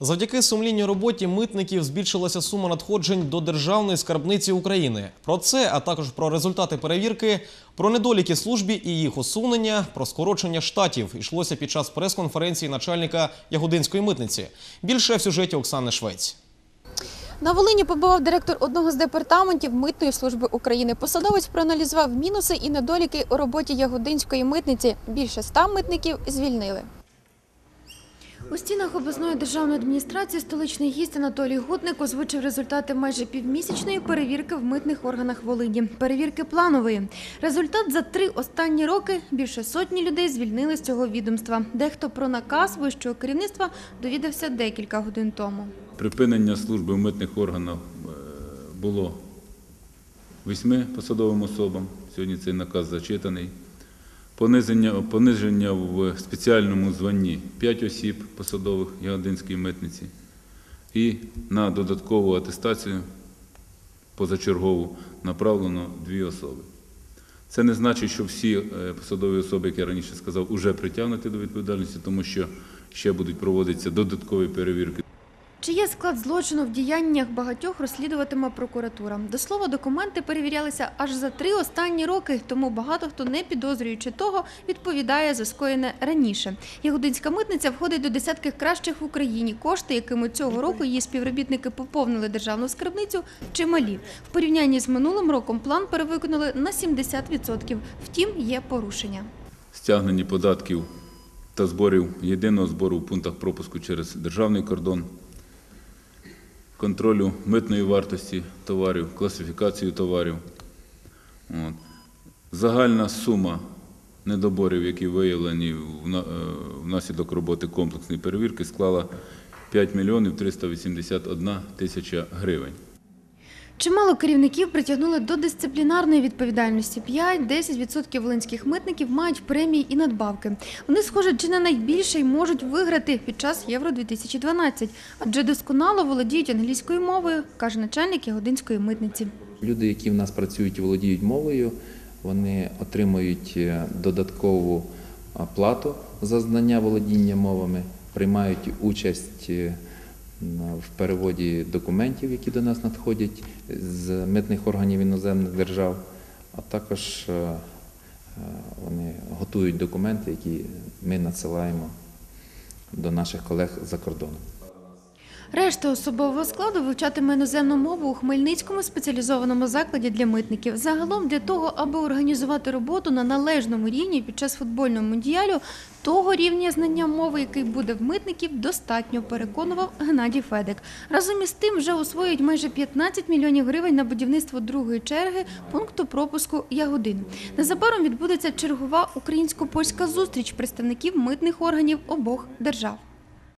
Завдяки сумлінній роботі митників збільшилася сума надходжень до державної скарбниці України. Про це, а також про результати перевірки, про недоліки службі і їх усунення, про скорочення штатів йшлося під час прес-конференції начальника Ягодинської митниці. Більше в сюжеті Оксани Швець. На Волині побував директор одного з департаментів Митної служби України. Посадовець проаналізував мінуси і недоліки у роботі Ягодинської митниці. Більше ста митників звільнили. У стінах обласної державної адміністрації столичний гість Анатолій Гутник озвучив результати майже півмісячної перевірки в митних органах Волині. Перевірки планової. Результат за три останні роки більше сотні людей звільнили з цього відомства. Дехто про наказ вищого керівництва довідався декілька годин тому. Припинення служби в митних органах е, було восьми посадовим особам. Сьогодні цей наказ зачитаний. Пониження, пониження в спеціальному званні 5 осіб посадових Ягодинської митниці. І на додаткову атестацію позачергову направлено дві особи. Це не значить, що всі е, посадові особи, як я раніше сказав, вже притягнуті до відповідальності, тому що ще будуть проводитися додаткові перевірки. Чи є склад злочину в діяннях багатьох розслідуватиме прокуратура. До слова, документи перевірялися аж за три останні роки, тому багато хто, не підозрюючи того, відповідає за скоєне раніше. Ягодинська митниця входить до десятки кращих в Україні. Кошти, якими цього року її співробітники поповнили державну скарбницю, чималі. В порівнянні з минулим роком план перевиконали на 70%. Втім, є порушення. стягненні податків та зборів єдиного збору в пунктах пропуску через державний кордон, контролю митної вартості товарів, класифікацію товарів. От. Загальна сума недоборів, які виявлені е, внаслідок роботи комплексної перевірки, склала 5 мільйонів 381 тисяча гривень. Чимало керівників притягнули до дисциплінарної відповідальності. 5-10% волинських митників мають премії і надбавки. Вони, схоже, чи не найбільше й можуть виграти під час Євро 2012, адже досконало володіють англійською мовою, каже начальник Ягодинської митниці. Люди, які в нас працюють і володіють мовою, вони отримують е, додаткову плату за знання володіння мовами, приймають участь е, в переводі документів, які до нас надходять з митних органів іноземних держав, а також е, е, вони готують документи, які ми надсилаємо до наших колег за кордоном. Решта особового складу вивчатиме іноземну мову у Хмельницькому спеціалізованому закладі для митників. Загалом для того, аби організувати роботу на належному рівні під час футбольного мундіалю, того рівня знання мови, який буде в митників, достатньо, переконував Геннадій Федик. Разом із тим вже освоюють майже 15 мільйонів гривень на будівництво другої черги пункту пропуску Ягодин. Незабаром відбудеться чергова українсько-польська зустріч представників митних органів обох держав.